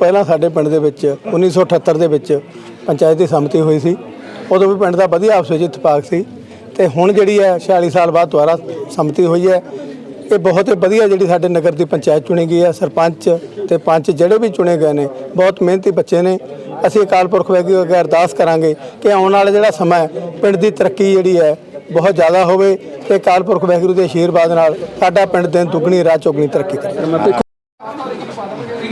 ਪਹਿਲਾਂ ਸਾਡੇ ਪਿੰਡ ਦੇ ਵਿੱਚ 1978 ਦੇ ਵਿੱਚ ਪੰਚਾਇਤੀ ਸੰਮਤੀ ਹੋਈ ਸੀ। ਉਦੋਂ ਵੀ ਪਿੰਡ ਦਾ ਵਧੀਆ ਆਪਸ ਵਿੱਚ ਇਤਫਾਕ ਸੀ ਤੇ ਹੁਣ ਜਿਹੜੀ ਹੈ 46 ਸਾਲ ਬਾਅਦ ਦੁਬਾਰਾ ਸੰਮਤੀ ਹੋਈ ਹੈ। ਇਹ ਬਹੁਤ ਹੀ ਵਧੀਆ ਜਿਹੜੀ ਸਾਡੇ ਨਗਰ ਦੀ ਪੰਚਾਇਤ ਚੁਣੀ ਗਈ ਹੈ। ਸਰਪੰਚ ਤੇ ਪੰਚ ਜਿਹੜੇ ਵੀ ਚੁਣੇ ਗਏ ਨੇ, ਬਹੁਤ ਮਿਹਨਤੀ ਬੱਚੇ ਨੇ। ਅਸੀਂ ਅਕਾਲ ਪੁਰਖ ਵਾਹਿਗੁਰੂ ਅੱਗੇ ਅਰਦਾਸ ਕਰਾਂਗੇ ਕਿ ਆਉਣ ਵਾਲਾ ਜਿਹੜਾ ਸਮਾਂ ਪਿੰਡ ਦੀ ਤਰੱਕੀ ਜਿਹੜੀ ਹੈ ਬਹੁਤ ਜ਼ਿਆਦਾ ਹੋਵੇ ਤੇ ਅਕਾਲ ਪੁਰਖ ਵਾਹਿਗੁਰੂ ਦੇ ਆਸ਼ੀਰਵਾਦ ਨਾਲ ਸਾਡਾ ਪਿੰਡ ਦਿਨ ਦੁੱਗਣੀ, ਰਾਤ ਚੌਗਣੀ ਤਰੱਕੀ ਕਰੇ।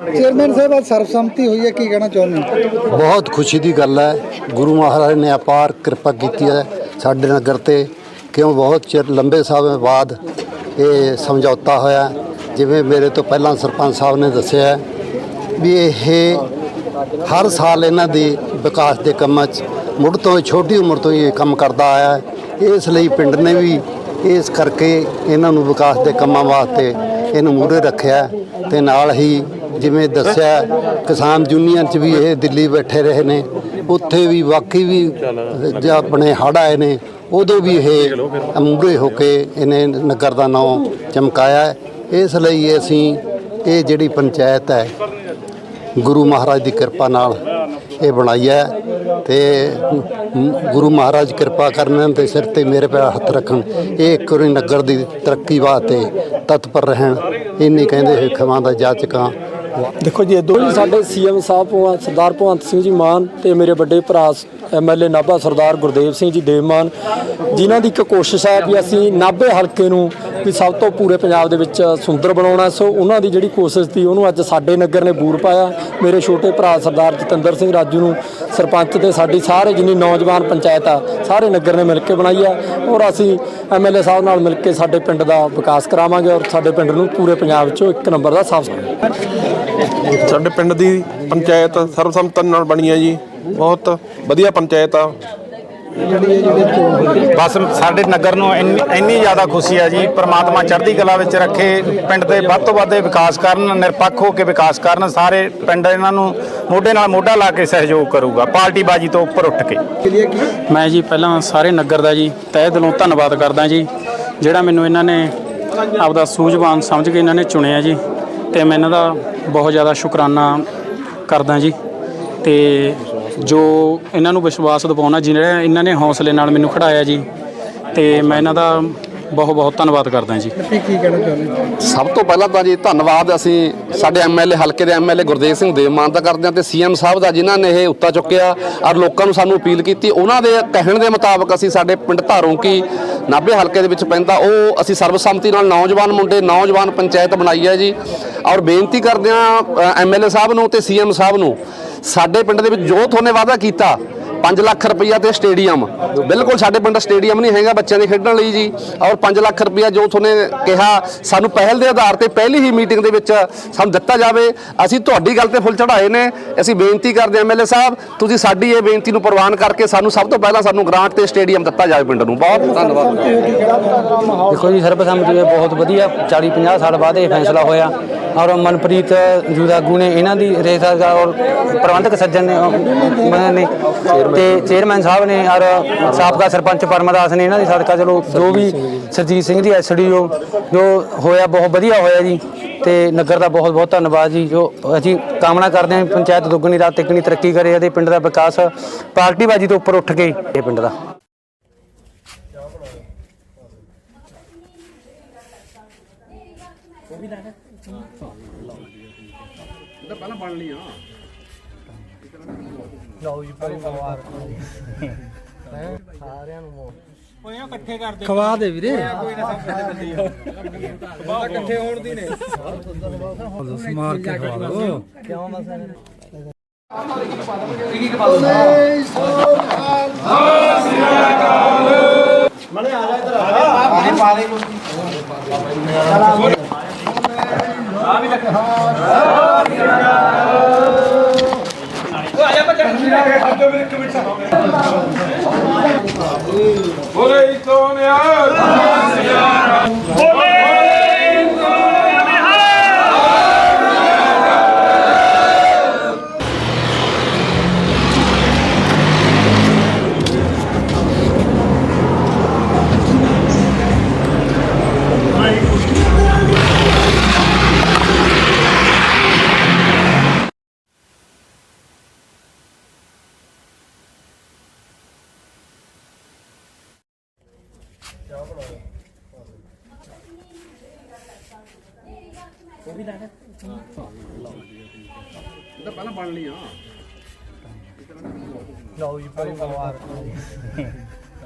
ਚੇਅਰਮੈਨ ਸਾਹਿਬ, ਅੱਜ ਸਰਬਸੰਮਤੀ ਹੋਈ ਹੈ, ਕੀ ਕਹਿਣਾ ਚਾਹੁੰਦੇ ਹੋ? ਬਹੁਤ ਖੁਸ਼ੀ ਦੀ ਗੱਲ ਹੈ। ਗੁਰੂ ਮਹਾਰਾਜ ਨੇ ਅਪਾਰ ਕਿਰਪਾ ਕੀਤੀ ਹੈ ਸਾਡੇ ਨਗਰ ਤੇ। ਕਿਉਂ? ਬਹੁਤ ਚਿਰ, ਲੰਬੇ ਸਮੇਂ ਬਾਅਦ ਇਹ ਸਮਝੌਤਾ ਹੋਇਆ। ਜਿਵੇਂ ਮੇਰੇ ਤੋਂ ਪਹਿਲਾਂ ਸਰਪੰਚ ਸਾਹਿਬ ਨੇ ਦੱਸਿਆ ਵੀ ਇਹ ਹਰ ਸਾਲ ਇਹਨਾਂ ਦੀ ਵਿਕਾਸ ਦੇ ਕੰਮਾਂ 'ਚ ਮੁੱਢ ਤੋਂ ਹੀ ਛੋਟੀ ਉਮਰ ਤੋਂ ਹੀ ਇਹ ਕੰਮ ਕਰਦਾ ਆਇਆ ਇਸ ਲਈ ਪਿੰਡ ਨੇ ਵੀ ਇਸ ਕਰਕੇ ਇਹਨਾਂ ਨੂੰ ਵਿਕਾਸ ਦੇ ਕੰਮਾਂ ਵਾਸਤੇ ਇਹਨੂੰ ਮੂਹਰੇ ਰੱਖਿਆ ਹੈ ਤੇ ਨਾਲ ਹੀ ਜਿਵੇਂ ਦੱਸਿਆ, ਕਿਸਾਨ ਯੂਨੀਅਨ 'ਚ ਵੀ ਇਹ ਦਿੱਲੀ ਬੈਠੇ ਰਹੇ ਨੇ। ਉੱਥੇ ਵੀ ਵਾਕਈ ਵੀ ਜੇ ਆਪਣੇ ਹੜ੍ਹ ਆਏ ਨੇ, ਉਦੋਂ ਵੀ ਇਹ ਅਮੂਰੇ ਹੋ ਕੇ ਇਹਨੇ ਨਗਰ ਦਾ ਨਾਮ ਚਮਕਾਇਆ। ਇਸ ਲਈ ਅਸੀਂ ਇਹ ਜਿਹੜੀ ਪੰਚਾਇਤ ਹੈ, ਗੁਰੂ ਮਹਾਰਾਜ ਦੀ ਕਿਰਪਾ ਨਾਲ ਇਹ ਬਣਾਈ ਹੈ ਤੇ ਗੁਰੂ ਮਹਾਰਾਜ ਕਿਰਪਾ ਕਰਨ ਤੇ ਸਿਰ ਤੇ ਮੇਰੇ ਪੈਰ ਹੱਥ ਰੱਖਣ, ਇਹ ਇੱਕ ਵਾਰੀ ਨਗਰ ਦੀ ਤਰੱਕੀ ਵਾਸਤੇ ਤਤਪਰ ਰਹਿਣ। ਇੰਨੀ ਕਹਿੰਦੇ ਹੋਏ ਖਵਾਂ ਦਾ ਜਾਚਕਾਂ ਦੇਖੋ ਜੀ ਇਹ ਦੋ ਸਾਡੇ ਸੀਐਮ ਸਾਹਿਬ ਭਗਵੰਤ ਸਰਦਾਰ ਭਗਵੰਤ ਸਿੰਘ ਜੀ ਮਾਨ ਤੇ ਮੇਰੇ ਵੱਡੇ ਭਰਾ ਐਮਐਲਏ ਨਾਭਾ ਸਰਦਾਰ ਗੁਰਦੇਵ ਸਿੰਘ ਜੀ ਦੇਵਮਾਨ ਜਿਨ੍ਹਾਂ ਦੀ ਇੱਕ ਕੋਸ਼ਿਸ਼ ਹੈ ਵੀ ਅਸੀਂ ਨਾਭੇ ਹਲਕੇ ਨੂੰ ਵੀ ਸਭ ਤੋਂ ਪੂਰੇ ਪੰਜਾਬ ਦੇ ਵਿੱਚ ਸੁੰਦਰ ਬਣਾਉਣਾ ਸੋ ਉਹਨਾਂ ਦੀ ਜਿਹੜੀ ਕੋਸ਼ਿਸ਼ ਸੀ, ਉਹਨੂੰ ਅੱਜ ਸਾਡੇ ਨਗਰ ਨੇ ਬੂਰ ਪਾਇਆ। ਮੇਰੇ ਛੋਟੇ ਭਰਾ ਸਰਦਾਰ ਜਤਿੰਦਰ ਸਿੰਘ ਰਾਜੂ ਨੂੰ, ਸਰਪੰਚ ਤੇ ਸਾਡੀ ਸਾਰੇ ਜਿੰਨੀ ਨੌਜਵਾਨ ਪੰਚਾਇਤ ਆ, ਸਾਰੇ ਨਗਰ ਨੇ ਮਿਲ ਕੇ ਬਣਾਈ ਆ। ਔਰ ਅਸੀਂ ਐਮਐਲਏ ਸਾਹਿਬ ਨਾਲ ਮਿਲ ਕੇ ਸਾਡੇ ਪਿੰਡ ਦਾ ਵਿਕਾਸ ਕਰਾਵਾਂਗੇ ਔਰ ਸਾਡੇ ਪਿੰਡ ਨੂੰ ਪੂਰੇ ਪੰਜਾਬ 'ਚੋਂ ਇੱਕ ਨੰਬਰ ਦਾ ਸਾਫ਼ ਸਾਡੇ ਪਿੰਡ ਦੀ ਪੰਚਾਇਤ ਸਰਬਸੰਮਤੀ ਨਾਲ ਬਣੀ ਹੈ ਜੀ। ਬਹੁਤ ਵਧੀਆ ਪੰਚਾਇਤ ਆ। ਬਸ ਸਾਡੇ ਨਗਰ ਨੂੰ ਇੰਨੀ ਇੰਨੀ ਜ਼ਿਆਦਾ ਖੁਸ਼ੀ ਹੈ ਜੀ, ਪ੍ਰਮਾਤਮਾ ਚੜ੍ਹਦੀ ਕਲਾ ਵਿੱਚ ਰੱਖੇ, ਪਿੰਡ ਦੇ ਵੱਧ ਤੋਂ ਵੱਧ ਇਹ ਵਿਕਾਸ ਕਰਨ, ਨਿਰਪੱਖ ਹੋ ਕੇ ਵਿਕਾਸ ਕਰਨ, ਸਾਰੇ ਪਿੰਡ ਇਹਨਾਂ ਨੂੰ ਮੋਢੇ ਨਾਲ ਮੋਢਾ ਲਾ ਕੇ ਸਹਿਯੋਗ ਕਰੂਗਾ, ਪਾਰਟੀ ਬਾਜੀ ਤੋਂ ਉੱਪਰ ਉੱਠ ਕੇ। ਮੈਂ ਜੀ ਪਹਿਲਾਂ ਸਾਰੇ ਨਗਰ ਦਾ ਜੀ ਤਹਿ ਦਿਲੋਂ ਧੰਨਵਾਦ ਕਰਦਾ ਜੀ, ਜਿਹੜਾ ਮੈਨੂੰ ਇਹਨਾਂ ਨੇ ਆਪਦਾ ਸੂਝਵਾਨ ਸਮਝ ਕੇ ਇਹਨਾਂ ਨੇ ਚੁਣਿਆ ਜੀ, ਤੇ ਮੈਂ ਇਹਨਾਂ ਦਾ ਬਹੁਤ ਜ਼ਿਆਦਾ ਸ਼ੁਕਰਾਨਾ ਕਰਦਾ ਜੀ, ਤੇ ਜੋ ਇਹਨਾਂ ਨੂੰ ਵਿਸ਼ਵਾਸ ਦਿਵਾਉਣਾ ਜਿਹੜਾ ਇਹਨਾਂ ਨੇ ਹੌਸਲੇ ਨਾਲ ਮੈਨੂੰ ਖੜਾਇਆ ਜੀ। ਤੇ ਮੈਂ ਇਹਨਾਂ ਦਾ ਬਹੁਤ ਬਹੁਤ ਧੰਨਵਾਦ ਕਰਦਾ ਜੀ। ਕੀ ਕੀ ਕਹਿਣਾ ਚਾਹੁੰਦੇ ਸਭ ਤੋਂ ਪਹਿਲਾਂ ਤਾਂ ਜੀ ਧੰਨਵਾਦ ਅਸੀਂ ਸਾਡੇ ਐਮਐਲਏ ਹਲਕੇ ਦੇ ਐਮਐਲਏ ਗੁਰਦੇਵ ਸਿੰਘ ਦੇਵਮਾਨ ਦਾ ਕਰਦੇ ਹਾਂ ਤੇ ਸੀਐਮ ਸਾਹਿਬ ਦਾ ਜਿਨ੍ਹਾਂ ਨੇ ਇਹ ਉੱਤਾ ਚੁੱਕਿਆ ਔਰ ਲੋਕਾਂ ਨੂੰ ਸਾਨੂੰ ਅਪੀਲ ਕੀਤੀ ਉਹਨਾਂ ਦੇ ਕਹਿਣ ਦੇ ਮੁਤਾਬਕ ਅਸੀਂ ਸਾਡੇ ਪਿੰਡ ਧਾਰੋਂਕੀ ਨਾਭੇ ਹਲਕੇ ਦੇ ਵਿੱਚ ਪੈਂਦਾ ਉਹ ਅਸੀਂ ਸਰਬਸੰਮਤੀ ਨਾਲ ਨੌਜਵਾਨ ਮੁੰਡੇ ਨੌਜਵਾਨ ਪੰਚਾਇਤ ਬਣਾਈ ਹੈ ਜੀ। ਔਰ ਬੇਨਤੀ ਕਰਦੇ ਹਾਂ ਐਮਐਲਏ ਸਾਹਿਬ ਨੂੰ ਤੇ ਸੀਐਮ ਸਾਹਿਬ ਨੂੰ ਸਾਡੇ ਪਿੰਡ ਦੇ ਵਿੱਚ ਜੋ ਤੁਹਾਨੇ ਵਾਅਦਾ ਕੀਤਾ 5 ਲੱਖ ਰੁਪਈਆ ਤੇ ਸਟੇਡੀਅਮ। ਬਿਲਕੁਲ ਸਾਡੇ ਪਿੰਡ ਸਟੇਡੀਅਮ ਨਹੀਂ ਹੈਗਾ ਬੱਚਿਆਂ ਦੇ ਖੇਡਣ ਲਈ ਜੀ। ਔਰ 5 ਲੱਖ ਰੁਪਈਆ ਜੋ ਤੁਹਾਨੂੰ ਕਿਹਾ, ਸਾਨੂੰ ਪਹਿਲ ਦੇ ਆਧਾਰ ਤੇ ਪਹਿਲੀ ਹੀ ਮੀਟਿੰਗ ਦੇ ਵਿੱਚ ਸਾਨੂੰ ਦਿੱਤਾ ਜਾਵੇ। ਅਸੀਂ ਤੁਹਾਡੀ ਗੱਲ ਤੇ ਫੁੱਲ ਚੜਾਏ ਨੇ। ਅਸੀਂ ਬੇਨਤੀ ਕਰਦੇ ਐਮਐਲਏ ਸਾਹਿਬ, ਤੁਸੀਂ ਸਾਡੀ ਇਹ ਬੇਨਤੀ ਨੂੰ ਪ੍ਰਵਾਨ ਕਰਕੇ ਸਾਨੂੰ ਸਭ ਤੋਂ ਪਹਿਲਾਂ ਸਾਨੂੰ ਗ੍ਰਾਂਟ ਤੇ ਸਟੇਡੀਅਮ ਦਿੱਤਾ ਜਾਵੇ ਪਿੰਡ ਨੂੰ। ਬਹੁਤ ਧੰਨਵਾਦ। ਦੇਖੋ ਜੀ, ਸਰਬਸੰਮਤੀ ਦੇ ਬਹੁਤ ਵਧੀਆ 40 50 ਸਾਲ ਬਾਅਦ ਇਹ ਫੈਸਲਾ ਹੋਇਆ। ਔਰ ਮਨਪ੍ਰੀਤ ਜੂਦਾਗੂ ਨੇ ਇਹਨਾਂ ਦੀ ਰੇਸਾ ਔਰ ਪ੍ਰਬੰਧਕ ਸੱਜਣ ਨੇ ਉਹਨਾਂ ਨੇ ਤੇ ਚੇਅਰਮੈਨ ਸਾਹਿਬ ਨੇ ਔਰ ਸਾਬਕਾ ਸਰਪੰਚ ਪਰਮਦਾਸ ਨੇ ਇਹਨਾਂ ਦੀ ਸਦਕਾ, ਚਲੋ ਜੋ ਵੀ ਸਰਜੀਤ ਸਿੰਘ ਦੀ ਐਸਡੀਓ ਜੋ ਹੋਇਆ ਬਹੁਤ ਵਧੀਆ ਹੋਇਆ ਜੀ ਤੇ ਨਗਰ ਦਾ ਬਹੁਤ ਬਹੁਤ ਧੰਨਵਾਦ ਜੀ, ਜੋ ਅਸੀਂ ਕਾਮਨਾ ਕਰਦੇ ਹਾਂ ਪੰਚਾਇਤ ਦੁੱਗਣੀ ਰਾਤ ਤਿੱਗਣੀ ਤਰੱਕੀ ਕਰੇ ਅਤੇ ਪਿੰਡ ਦਾ ਵਿਕਾਸ ਪਾਰਟੀ ਬਾਜੀ ਤੋਂ ਉੱਪਰ ਉੱਠ ਕੇ ਇਹ ਪਿੰਡ ਦਾ। ਉਹ ਵੀ ਲਾਣਾ ਇਹ ਤਾਂ ਪਹਿਲਾਂ ਬਣ ਲਈ ਆ ਲਓ ਜੀ ਪਰਿਵਾਰ। ਸਾਰਿਆਂ ਨੂੰ ਉਹ ਇਹ ਇਕੱਠੇ ਕਰ ਦੇ ਖਵਾ ਦੇ ਵੀਰੇ। ਕੋਈ ਨਾ ਸਭ ਦੇ ਬੰਦੀ ਆ। ਇਕੱਠੇ ਹੋਣ ਦੀ ਨੇ। ਸਮਾਰ ਕੇ ਖਵਾ ਲਓ ਕਿਉਂ ਮਸਾ ਮਨੇ ਆ। ਜਾ ਇਧਰ ਆ ਜਾ ਪਾ ਦੇ ਕੁਝ 감사합니다. ਉਹ ਵੀ ਲਾ ਦੇ ਇਹਦਾ ਪਹਿਲਾਂ ਬਣ ਲਈ ਆ। ਲਓ ਜੀ ਭਾਈ ਮੁਬਾਰਕ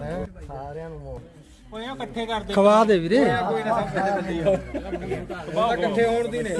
ਹੈ? ਸਾਰਿਆਂ ਨੂੰ ਓਏ ਇਕੱਠੇ ਕਰ ਦੇ। ਖਵਾ ਦੇ ਵੀਰੇ। ਕੋਈ ਨਾ ਸਭ ਇਕੱਠੇ ਹੋਣ ਦੀ ਨੇ।